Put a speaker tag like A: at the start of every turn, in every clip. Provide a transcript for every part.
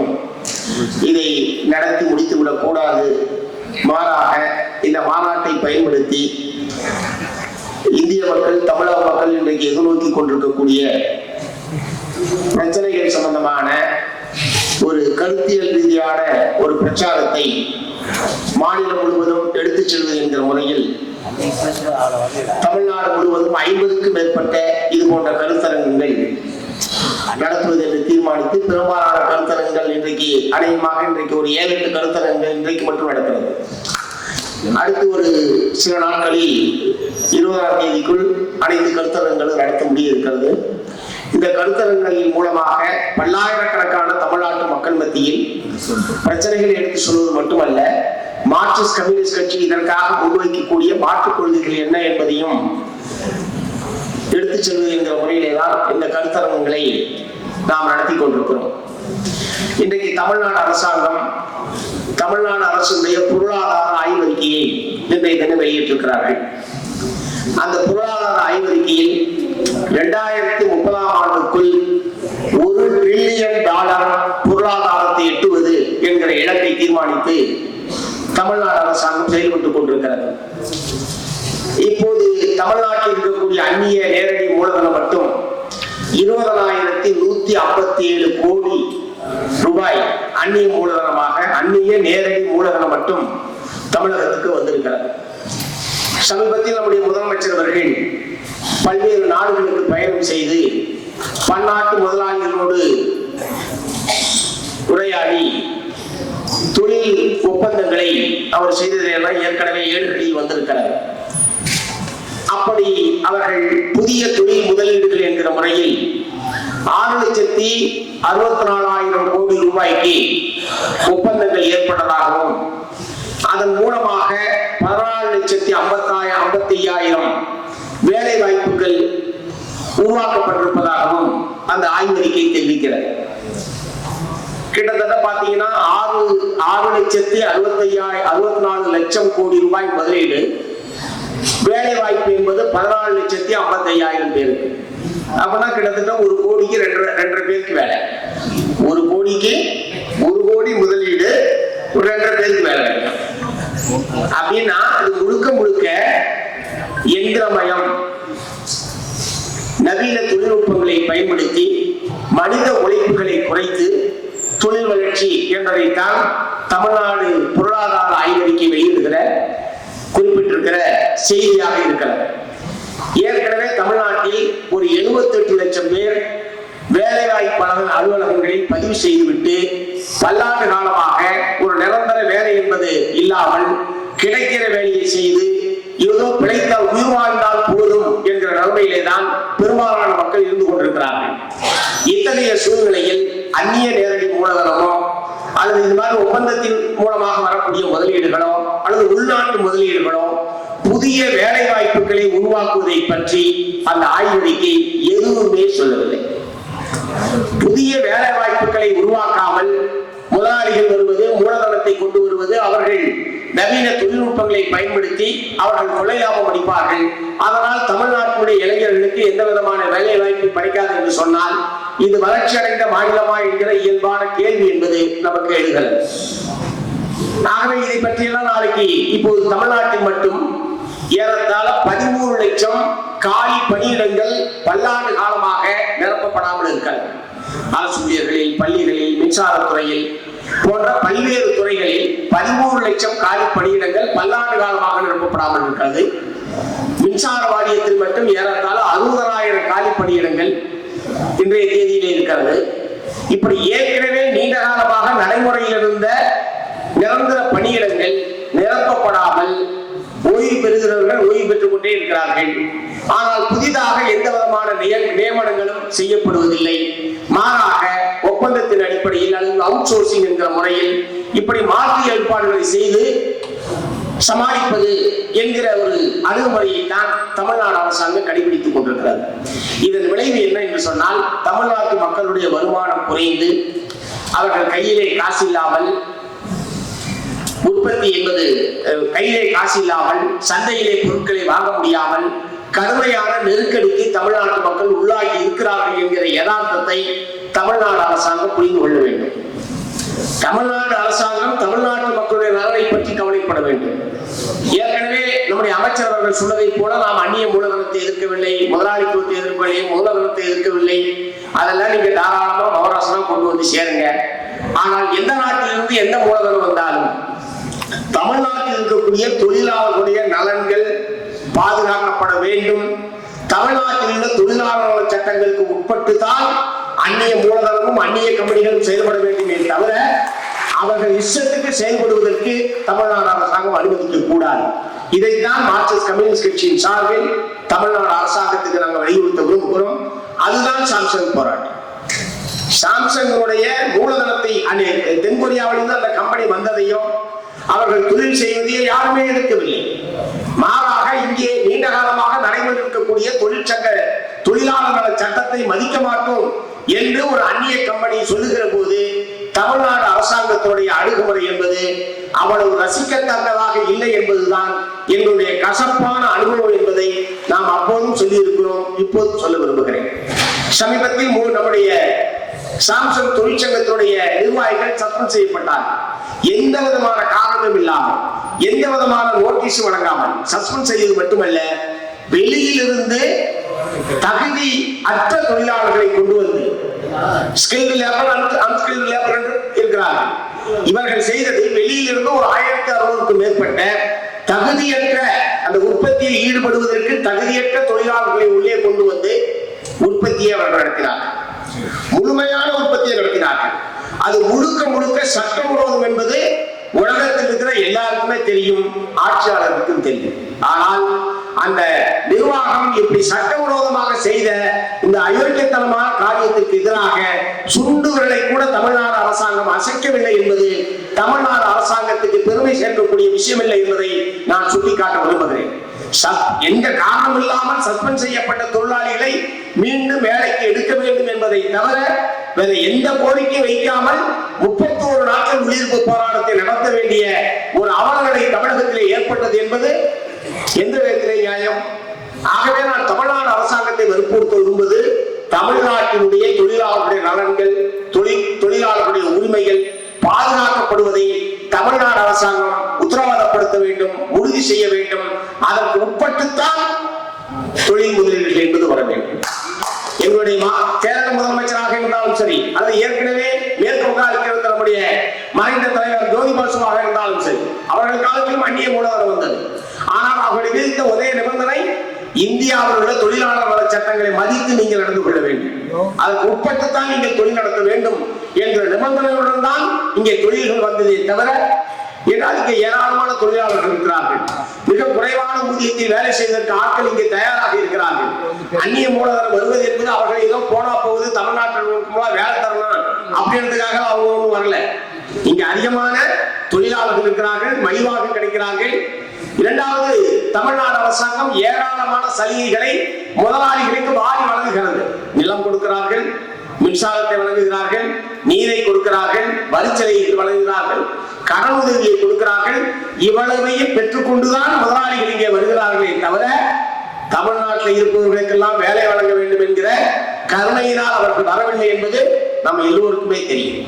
A: முறையில் இதை நடத்தி முடித்துவிடக் கூடாது. மாறாக இந்த மாநாட்டை பயன்படுத்தி இந்திய மக்கள் தமிழக மக்கள் இன்றைக்கு எதிர்நோக்கி கொண்டிருக்கக்கூடிய பிரச்சனைகள் சம்பந்தமான ஒரு கருத்தியல் ரீதியான ஒரு பிரச்சாரத்தை மாநிலம் முழுவதும் எடுத்துச் செல்வது என்கிற முறையில் தமிழ்நாடு முழுவதும் ஐம்பதுக்கும் மேற்பட்ட இது போன்ற கருத்தரங்குகள் நடத்துவது என்று தீர்மானித்து பெரும்பாலான கருத்தரங்குகள் இன்றைக்கு அநேகமாக இன்றைக்கு ஒரு ஏழு எட்டு கருத்தரங்குகள் இன்றைக்கு மட்டும் நடக்கிறது. அடுத்து ஒரு சில நாட்களில் இருபதாம் தேதிக்குள் அனைத்து கருத்தரங்களும் நடத்த முடிய இருக்கிறது இந்த கருத்தரங்களின் மூலமாக பல்லாயிரக்கணக்கான தமிழ்நாட்டு மக்கள் மத்தியில் பிரச்சனைகளை எடுத்து சொல்வது மட்டுமல்ல மார்க்சிஸ்ட் கம்யூனிஸ்ட் கட்சி இதற்காக முன்வைக்கக்கூடிய மாற்றுக் கொள்கைகள் என்ன என்பதையும் எடுத்துச் செல்வது என்கிற முறையிலே தான் இந்த கருத்தரங்களை நாம் நடத்தி கொண்டிருக்கிறோம். இன்றைக்கு தமிழ்நாடு அரசாங்கம் தமிழ்நாடு அரசுடைய பொருளாதார ஆய்வறிக்கையை இன்றைய தினம் வெளியிட்டிருக்கிறார்கள். அந்த பொருளாதார ஆய்வறிக்கையில் இரண்டாயிரத்தி முப்பதாம் ஆண்டுக்குள் ஒரு பில்லியன் டாலர் பொருளாதாரத்தை எட்டுவது என்கிற இலக்கை தீர்மானித்து தமிழ்நாடு அரசாங்கம் செயல்பட்டுக் கொண்டிருக்கிறது. இப்போது தமிழ்நாட்டில் இருக்கக்கூடிய அந்நிய நேரடி மூலதனம் மட்டும் இருபதனாயிரத்தி நூத்தி ஐம்பத்தி ஏழு கோடி ரூபாய் அந்நிய மூலதனமாக அந்நிய நேரடி மூலதனம் மட்டும் தமிழகத்துக்கு வந்திருக்கிறது. சமீபத்தில் நம்முடைய முதலமைச்சர் அவர்கள் பல்வேறு நாடுகளுக்கு பயணம் செய்து பன்னாட்டு முதலாளிகளோடு உரையாடி தொழில் ஒப்பந்தங்களை அவர் செய்ததையெல்லாம் ஏற்கனவே ஏடுகளில் வந்திருக்கிறார். அப்படி அவர்கள் புதிய தொழில் முதலீடுகள் என்கிற முறையில் ஆறு லட்சத்தி அறுபத்தி நாலாயிரம் கோடி ரூபாய்க்கு ஒப்பந்தங்கள் ஏற்பட்டதாகவும் அதன் மூலமாக பதினாலு லட்சத்தி ஐம்பத்தாயிரம் ஐம்பத்தி ஐயாயிரம் வேலை வாய்ப்புகள் உருவாக்கப்பட்டிருப்பதாகவும் அந்த ஆய்வறிக்கை தெரிவிக்கிறது. கிட்டத்தட்ட பாத்தீங்கன்னா ஆறு ஆறு லட்சத்தி அறுபத்தி ஐயாயிரம் அறுபத்தி நாலு லட்சம் கோடி ரூபாய் முதலீடு. வேலை வாய்ப்பு என்பது பதினாலு லட்சத்தி ஐம்பத்தி ஐயாயிரம் பேருக்கு. அப்பனா கிட்டத்தட்ட ஒரு கோடிக்கு ரெண்டரை ரெண்டரை பேருக்கு வேலை. ஒரு கோடிக்கு ஒரு கோடி முதலீடு ஒரு ரெண்டரை பேருக்கு வேலை கிடைக்கும். அப்படின்னா அது முழுக்க முழுக்க எந்திரமயம். நவீன தொழில்நுட்பங்களை பயன்படுத்தி மனித உழைப்புகளை குறைத்து தொழில் வளர்ச்சி என்பதைத்தான் தமிழ்நாடு பொருளாதார ஆய்வறிக்கை வெளியிடுகிற குறிப்பிட்டிருக்கிற செய்தியாக இருக்கிறது ஏற்கனவே தமிழ்நாட்டில் ஒரு 78 லட்சம் பேர் வேலைவாய்ப்பு அலுவலக- அலுவலகங்களில் பதிவு செய்துவிட்டு பல்லாண்டு காலமாக ஒரு நிரந்தர வேலை என்பது இல்லாமல் கிடைக்கிற வேலையை செய்து ஏதோ பிழைத்தால் உயிர் வாழ்ந்தால் போதும் என்கிற நிலைமையிலே தான் பெரும்பாலான மக்கள் இருந்து கொண்டிருக்கிறார்கள். இத்தகைய சூழ்நிலையில் அந்நிய நேரடி மூலதனமோ அல்லது இது மாதிரி ஒப்பந்தத்தின் மூலமாக வரக்கூடிய முதலீடுகளோ அல்லது உள்நாட்டு முதலீடுகளோ புதிய வேலை வாய்ப்புகளை உருவாக்குவதை பற்றி அந்த ஆய்வறிக்கை எதுவுமே சொல்லவில்லை. புதிய வேலை வாய்ப்புகளை உருவாக்காமல் முதலாளிகள் வருவது மூலதனத்தை கொண்டு வருவது அவர்கள் நவீன தொழில்நுட்பங்களை பயன்படுத்தி அவர்கள் கொள்ளை லாபம் அடிப்பார்கள் அதனால் தமிழ்நாட்டினுடைய இளைஞர்களுக்கு எந்த விதமான வேலை வாய்ப்பு கிடைக்காது என்று சொன்னால் இது வளர்ச்சி அடைந்த மாநிலமா என்கிற இயல்பான கேள்வி என்பது நமக்கு எழுகிறது ஆகவே இதை பற்றியெல்லாம் நாளைக்கு இப்போது தமிழ்நாட்டில் மட்டும் ஏறத்தாழ பதிமூணு லட்சம் காலி பணியிடங்கள் பல்லாண்டு காலமாக நிரப்பப்படாமல் இருக்கிறது ஆசிரியர்களில் பள்ளிகளில் மின்சாரத்துறையில் போன்ற பல்வேறு துறைகளில் பதிமூணு லட்சம் காலி பணியிடங்கள் பல்லாண்டு காலமாக நிரப்பப்படாமல் இருக்கிறது. மின்சார வாரியத்தில் மட்டும் ஏறத்தாழ அறுபதாயிரம் காலி பணியிடங்கள் இன்றைய தேதியிலே இருக்கிறது. இப்படி ஏற்கனவே நீண்ட காலமாக நடைமுறையில் இருந்த நிரந்தர பணியிடங்கள் நிரப்பப்படாமல் ஓய்வு பெறுகிறவர்கள் ஓய்வு பெற்றுக் கொண்டே இருக்கிறார்கள். ஆனால் புதிதாக எந்த விதமான நிய- நியமனங்களும் செய்யப்படுவதில்லை. மாறாக ஒப்பந்தத்தின் அடிப்படையில் அல்லது அவுட் சோர்சிங் என்கிற முறையில் இப்படி மாற்று ஏற்பாடுகளை செய்து சமாளிப்பது என்கிற ஒரு அணுகுமுறையை தான் தமிழ்நாடு அரசாங்கம் கடைபிடித்துக் கொண்டிருக்கிறது. இதன் விளைவு என்ன என்று சொன்னால் தமிழ்நாட்டு மக்களுடைய வருமானம் குறைந்து அவர்கள் கையிலே காசு இல்லாமல் உற்பத்தி என்பது கையிலே காசு இல்லாமல் சந்தையிலே பொருட்களை வாங்க முடியாமல் கடுமையான நெருக்கடிக்கு தமிழ்நாட்டு மக்கள் உள்ளாகி இருக்கிறார்கள் என்கிற யதார்த்தத்தை தமிழ்நாடு அரசாங்கம் புரிந்து கொள்ள வேண்டும். தமிழ்நாடு அரசாங்கம் தமிழ்நாட்டு மக்களுடைய நலனை பற்றி கவலைப்பட வேண்டும். ஏற்கனவே நம்முடைய அமைச்சர் அவர்கள் சொன்னதை போல நாம் அந்நிய மூலதனத்தை எதிர்க்கவில்லை முதலாளித்துவத்தை எதிர்க்கவில்லை மூலதனத்தை எதிர்க்கவில்லை. அதெல்லாம் நீங்க தாராளமா மகராசனம் கொண்டு வந்து சேருங்க. ஆனால் எந்த நாட்டிலிருந்து எந்த மூலதனம் வந்தாலும் தமிழ்நாட்டில் இருக்கக்கூடிய தொழிலாளர்களுடைய நலன்கள் பாதுகாக்கப்பட வேண்டும். தமிழ்நாட்டில் உள்ள தொழிலாளர் சட்டங்களுக்கு உட்பட்டு தான் அந்நிய மூலதனமும் அந்நிய கம்பெனிகளும் செயல்பட வேண்டுமே தவிர அவர்கள் இஷ்டத்துக்கு செயல்படுவதற்கு தமிழ்நாடு அரசாங்கம் அனுமதிக்க கூடாது இதைத்தான் மார்க்சிஸ்ட் கம்யூனிஸ்ட் கட்சியின் சார்பில் தமிழ்நாடு அரசாங்கத்துக்கு நாங்கள் வலியுறுத்த விரும்புகிறோம். அதுதான் சாம்சங் போராட்டம். சாம்சங்குடைய மூலதனத்தை அந்நிய- தென்கொரியாவிலிருந்து அந்த கம்பெனி வந்ததையும் அவர்கள் தொழில் செய்வதே யாருமே எதிர்க்கவில்லை மாறாக இங்கே நீண்ட காலமாக நடைபெற்றிருக்கக்கூடிய தொழிற்சங்க தொழிலாளர் நல சட்டத்தை மதிக்க மாட்டோம் என்று ஒரு அந்நிய கம்பெனி சொல்லுகிற போது தமிழ்நாடு அரசாங்கத்துடைய அணுகுமுறை என்பது அவ்வளவு ரசிக்கத்தக்கதாக இல்லை என்பதுதான் எங்களுடைய கசப்பான அனுபவம் என்பதை நாம் அப்போதும் சொல்லியிருக்கிறோம் இப்போதும் சொல்ல விரும்புகிறேன். சமீபத்தில் நம்முடைய சாம்சங் தொழிற்சங்கத்துடைய நிர்வாகிகள் சத்தம் செய்யப்பட்டார் எந்த விதமான காரணம் இல்லாமல் எந்த விதமான நோட்டீஸ் வழங்காமல் சஸ்பெண்ட் செய்வது மட்டுமல்ல வெளியிலிருந்து தகுதி அற்ற தொழிலாளர்களை கொண்டு வந்து ஸ்கில்டு லேபர் அன்ஸ்கில்டு லேபர் என்று இருக்கிறார்கள். இவர்கள் செய்தது வெளியிலிருந்து ஒரு ஆயிரத்தி அறுநூறுக்கும் மேற்பட்ட தகுதியற்ற அந்த உற்பத்தியில் ஈடுபடுவதற்கு தகுதியற்ற தொழிலாளர்களை உள்ளே கொண்டு வந்து உற்பத்தியை அவர்கள் நடத்தினார்கள். முழுமையான உற்பத்தியை நடத்தினார்கள். அது முழுக்க முழுக்க சட்டவிரோதம் என்பது உலகத்தில் இருக்கிற எல்லாருக்குமே தெரியும் ஆட்சியாளருக்கும் தெரியும். ஆனால் அந்த நிர்வாகம் இப்படி சட்டவிரோதமாக செய்த இந்த அயோக்கியத்தனமான காரியத்திற்கு எதிராக சுண்டுகளை கூட தமிழ்நாடு அரசாங்கம் அசைக்கவில்லை என்பது தமிழ்நாடு அரசாங்கத்துக்கு பெருமை சேர்க்கக்கூடிய விஷயம் இல்லை என்பதை நான் சுட்டிக்காட்ட விரும்புகிறேன். எந்த காரணம் இல்லாமல் சஸ்பெண்ட் செய்யப்பட்ட தொழிலாளிகளை மீண்டும் வேலைக்கு எடுக்க வேண்டும் என்பதை தவிர வேற எந்த கோரிக்கை வைக்காமல் முப்பத்தோரு நாட்கள் உயிர்ப்பு போராட்டத்தை நடத்த வேண்டிய ஒரு அவலநிலை தமிழகத்திலே ஏற்பட்டது என்பது எந்த விதத்திலே நியாயம்? ஆகவே நான் தமிழ்நாடு அரசாங்கத்தை வற்புறுத்த விரும்புவது தமிழ்நாட்டினுடைய தொழிலாளர்களுடைய நலன்கள் தொழில் தொழிலாளர்களுடைய உரிமைகள் பாதுகாக்கப்படுவதை தமிழ்நாடு அரசாங்கம் உத்தரவாதப்படுத்த வேண்டும் உறுதி செய்ய வேண்டும். மட்டும்தான் தொழில் முதலீடுகள் என்பது வர வேண்டும். எங்களுடைய மா- கேரள முதலமைச்சராக இருந்தாலும் சரி அல்லது ஏற்கனவே மேற்கு வங்காளத்தில் இருந்த நம்முடைய மறைந்த தலைவர் ஜோதி பாசுவாக இருந்தாலும் சரி அவர்கள் காலத்திலும் அந்நிய மூலதனம் வந்தது. ஆனால் அவர்கள் விதித்த ஒரே நிபந்தனை இந்தியாவில் உள்ள தொழிலாளர் வள சட்டங்களை மதித்து நீங்கள் நடந்து கொள்ள வேண்டும். அதற்கு உட்பட்டுத்தான் நீங்கள் தொழில் நடத்த வேண்டும் என்ற நிபந்தனையுடன் தான் இங்கே தொழில்கள் வந்ததே தவிர என்றால் இங்கே ஏராளமான தொழிலாளர்கள் இருக்கிறார்கள். மிக குறைவான ஊதியத்தில் வேலை செய்வதற்கு ஆட்கள் இங்கே தயாராக இருக்கிறார்கள். அந்நிய மூலதனம் வருவது என்பது அவர்கள் ஏதோ போனா போகுது தமிழ்நாட்டில் வேலை தரலாம் அப்படின்றதுக்காக அவங்க ஒன்றும் வரல. இங்க அதிகமான தொழிலாளர்கள் இருக்கிறார்கள் மலிவாக கிடைக்கிறார்கள். இரண்டாவது தமிழ்நாடு அரசாங்கம் ஏராளமான சலுகைகளை முதலாளிகளுக்கு வாரி வழங்குகிறது. நிலம் கொடுக்கிறார்கள் மின்சாரத்தை வழங்குகிறார்கள் நீரை கொடுக்கிறார்கள் வரிச்சலுகைகள் வழங்குகிறார்கள். கடன் உதவியை கொடுக்கிறார்கள். இவ்வளவையும் பெற்றுக்கொண்டுதான் முதலாளிகள் இங்கே வருகிறார்களே தவிர தமிழ்நாட்டில் இருப்பவர்களுக்கெல்லாம் வேலை வழங்க வேண்டும் என்கிற கருணையினால் அவர்கள் வரவில்லை என்பது நம்ம எல்லோருக்குமே தெரியும்.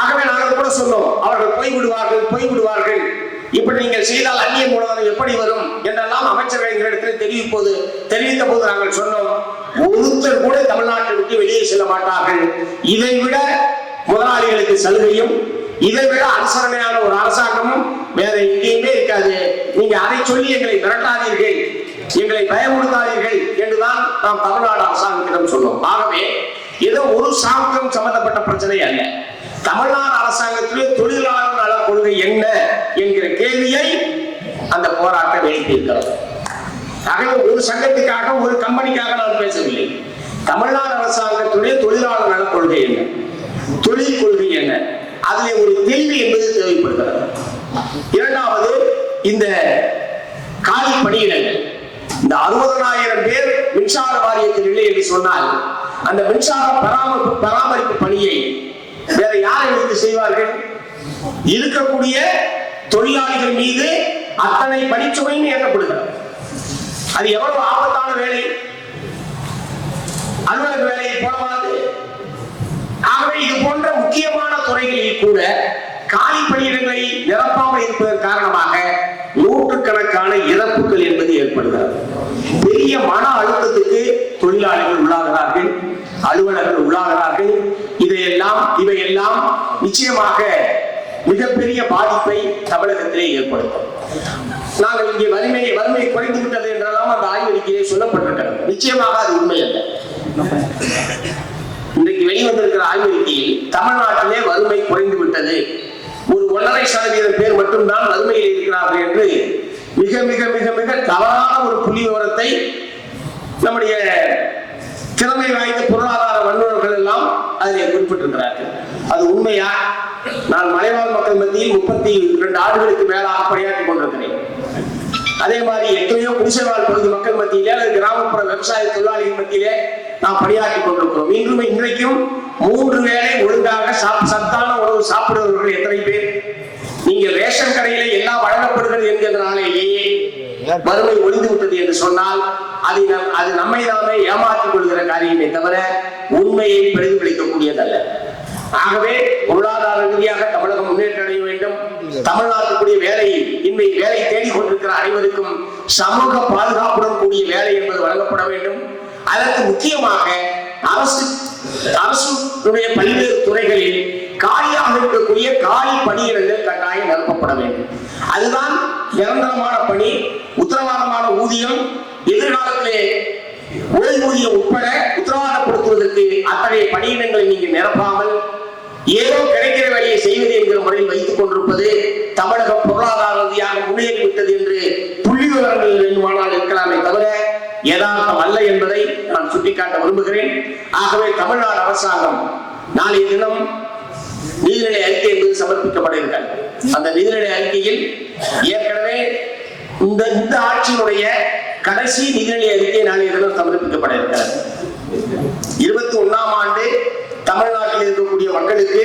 A: ஆகவே நாங்கள் கூட சொன்னோம் அவர்கள் போய்விடுவார்கள் போய்விடுவார்கள். இப்படி நீங்கள் செய்தால் அந்நிய மூலதனம் எப்படி வரும் என்றெல்லாம் அமைச்சர்கள் எங்களிடத்தில் தெரிவிப்போது தெரிவித்த போது நாங்கள் சொன்னோம் ஒருத்தர் கூட தமிழ்நாட்டை விட்டு வெளியே செல்ல மாட்டார்கள். இதை விட முதலாளிகளுக்கு சலுகையும் இதை விட அனுசரணையான ஒரு அரசாங்கமும் வேற எங்கேயுமே இருக்காது. நீங்க அதை சொல்லி எங்களை மிரட்டாதீர்கள் எங்களை பயமுறுத்தாதீர்கள் என்றுதான் நாம் தமிழ்நாடு அரசாங்கத்திடம் சொல்லுவோம் ஆகவே ஏதோ ஒரு சாங்கம் சம்பந்தப்பட்ட பிரச்சனை அல்ல. தமிழ்நாடு அரசாங்கத்திலே தொழிலாளர் நல கொள்கை என்ன என்கிற கேள்வியை அந்த போராட்டம் எழுப்பியிருக்கிறது. ஆகவே ஒரு சங்கத்துக்காக ஒரு கம்பெனிக்காக நான் பேசவில்லை. தமிழ்நாடு அரசாங்கத்துடைய தொழிலாளர் நல கொள்கை என்ன? தொழில் கொள்கை என்ன? அதில் ஒரு தெளிவு என்பது தேவைப்படுகிறது. இரண்டாவது இந்த காலி பணியிடல். இந்த அறுபதனாயிரம் பேர் மின்சார வாரியத்தில் இல்லை என்று சொன்னால் அந்த மின்சார பராமரிப்பு பராமரிப்பு பணியை வேற யார் எடுத்து செய்வார்கள்? இருக்கக்கூடிய தொழிலாளிகள் மீது அத்தனை பணிச்சுமையும் ஏற்றப்படுகிறது. அது எவ்வளவு ஆபத்தான வேலை? அலுவலக வேலையை போலவாது. ஆகவே இது போன்ற முக்கியமான துறைகளில் கூட காலி பணியிடங்களை நிரப்பாமல் இருப்பதன் காரணமாக நூற்றுக்கணக்கான இறப்புகள் என்பது ஏற்படுகிறது. பெரிய மன அழுத்தத்துக்கு தொழிலாளிகள் உள்ளாகிறார்கள் அலுவலர்கள் உள்ளாகிறார்கள். இதையெல்லாம் இவையெல்லாம் நிச்சயமாக மிகப்பெரிய பாதிப்பை தமிழகத்திலே ஏற்படுத்தும். நாங்கள் இங்கே வறுமை வறுமை குறைந்து விட்டது என்றெல்லாம் அந்த ஆய்வறிக்கையிலே சொல்லப்பட்டிருக்கிறது. நிச்சயமாக அது உண்மை அல்ல இன்றைக்கு வெளிவந்திருக்கிற ஆய்வறிக்கையில் தமிழ்நாட்டிலே வறுமை குறைந்து விட்டது. ஒரு ஒன்றரை சதவீதம் பேர் மட்டும்தான் வறுமையில் இருக்கிறார்கள் என்று மிக மிக மிக மிக தவறான ஒரு புள்ளி விவரத்தை நம்முடைய திறமை வாய்ந்த பொருளாதார வல்லுநர்கள் எல்லாம் அதில் குறிப்பிட்டிருக்கிறார்கள். அது உண்மையா? நான் மலைவாழ் மக்கள் மத்தியில் முப்பத்தி இரண்டு ஆண்டுகளுக்கு மேலாக பணியாற்றி கொண்டிருக்கிறேன். அதே மாதிரி எத்தனையோ குடிசைவாழ் பகுதி மக்கள் மத்தியிலே அல்லது கிராமப்புற விவசாய தொழிலாளிகள் மத்தியிலே நாம் பணியாற்றி கொண்டிருக்கிறோம். இன்றும் இன்றைக்கும் மூன்று வேளை ஒழுங்காக சாப் சத்தான உணவு சாப்பிடுபவர்கள் எத்தனை பேர்? நீங்க ரேஷன் கடையில எல்லாம் வழங்கப்படுகிறது என்கிறதுனாலேயே வறுமை ஒளிந்து விட்டது என்று சொன்னால் அது நம் அது நம்மை நாமே ஏமாற்றிக் கொள்கிற காரியமே தவிர உண்மையை பிரதிபலிக்கக்கூடியதல்ல. ஆகவே பொருளாதார ரீதியாக தமிழகம் முன்னேற்ற அடைய வேண்டும். தமிழ்நாட்டுக்குரிய வேலை அனைவருக்கும் சமூக பாதுகாப்புடன் கூடிய வேலை என்பது வழங்கப்பட வேண்டும். அதற்கு முக்கியமாக அரசு அரசுடைய பல்வேறு துறைகளில் காலியாக இருக்கக்கூடிய காலி பணியிடங்கள் கட்டாயம் நிரப்பப்பட வேண்டும். அதுதான் நிரந்தரமான பணி உத்தரவாதமான ஊதியம் எதிர்காலத்திலே ஓய்வூதியம் உட்பட உத்தரவாதப்படுத்துவதற்கு அத்தகைய பணியிடங்களை நீங்கள் நிரப்பாமல் ஏதோ கிடைக்கிற வேலையை செய்வது முறையில் வைத்துக் கொண்டிருப்பது தமிழகம் பொருளாதார ரீதியாக முன்னேறிவிட்டது என்று புள்ளி விவரங்கள் வேண்டுமானால் இருக்கலாமே தவிர யதார்த்தம் அல்ல என்பதை நான் சுட்டிக்காட்ட விரும்புகிறேன். ஆகவே தமிழ்நாடு அரசாங்கம் நாளைய தினம் நீதிநிலை அறிக்கை என்பது சமர்ப்பிக்கப்பட இருக்கிறது அந்த நீதிநிலை அறிக்கையில் ஏற்கனவே இந்த இந்த ஆட்சியினுடைய கடைசி நிதிநிலை அறிக்கை நாளைய தினம் சமர்ப்பிக்கப்பட இருக்கிறது. இருபத்தி ஒண்ணாம் ஆண்டு தமிழ்நாட்டில் இருக்கக்கூடிய மக்களுக்கு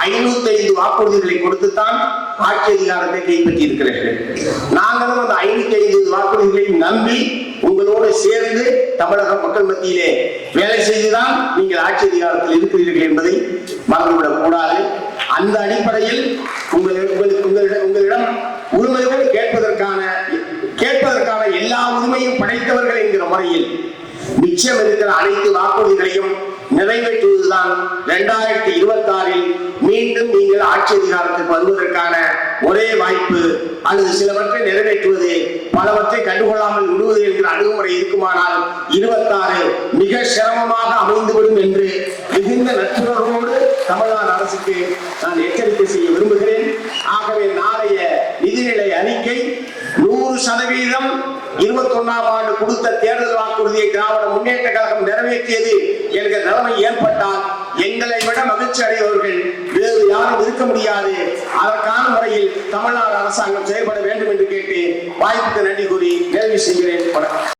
A: ஐநூத்தி ஐந்து வாக்குறுதிகளை கொடுத்துத்தான் ஆட்சி அதிகாரத்தை கைப்பற்றி இருக்கிறார்கள் நாங்களும் அந்த ஐநூத்தி ஐந்து வாக்குறுதிகளையும் நம்பி உங்களோடு சேர்ந்து தமிழக மக்கள் மத்தியிலே வேலை செய்துதான் நீங்கள் ஆட்சி அதிகாரத்தில் இருக்கிறீர்கள் என்பதை மறந்துவிடக் கூடாது. அந்த அடிப்படையில் உங்கள் உங்களுக்கு உங்களிடம் உங்களிடம் உரிமையோடு கேட்பதற்கான கேட்பதற்கான எல்லா உரிமையும் படைத்தவர்கள் என்கிற முறையில் மிச்சம் இருக்கிற அனைத்து வாக்குறுதிகளையும் நிறைவேற்றுவதுதான் இரண்டாயிரத்தி இருபத்தி ஆறில் மீண்டும் நீங்கள் ஆட்சி அதிகாரத்துக்கு வருவதற்கான ஒரே வாய்ப்பு. அல்லது சிலவற்றை நிறைவேற்றுவது பலவற்றை கண்டுகொள்ளாமல் விடுவது என்கிற அணுகுமுறை இருக்குமானால் இருபத்தாறு மிக சிரமமாக அமைந்துவிடும் என்று மிகுந்த நட்புணர்வோடு தமிழ்நாடு அரசுக்கு நான் எச்சரிக்கை செய்ய விரும்புகிறேன். ஆகவே நாளைய நிதிநிலை அறிக்கை நூறு சதவீதம் இருபத்தி ஒன்னாம் ஆண்டு கொடுத்த தேர்தல் வாக்குறுதியை திராவிட முன்னேற்ற கழகம் நிறைவேற்றியது என்கிற நிலைமை ஏற்பட்டால் எங்களை விட மகிழ்ச்சி அடைபவர்கள் வேறு யாரும் இருக்க முடியாது. அதற்கான முறையில் தமிழ்நாடு அரசாங்கம் செயல்பட வேண்டும் என்று கேட்டு வாய்ப்புக்கு நன்றி கூறி கேள்வி செய்கிறேன். வணக்கம்.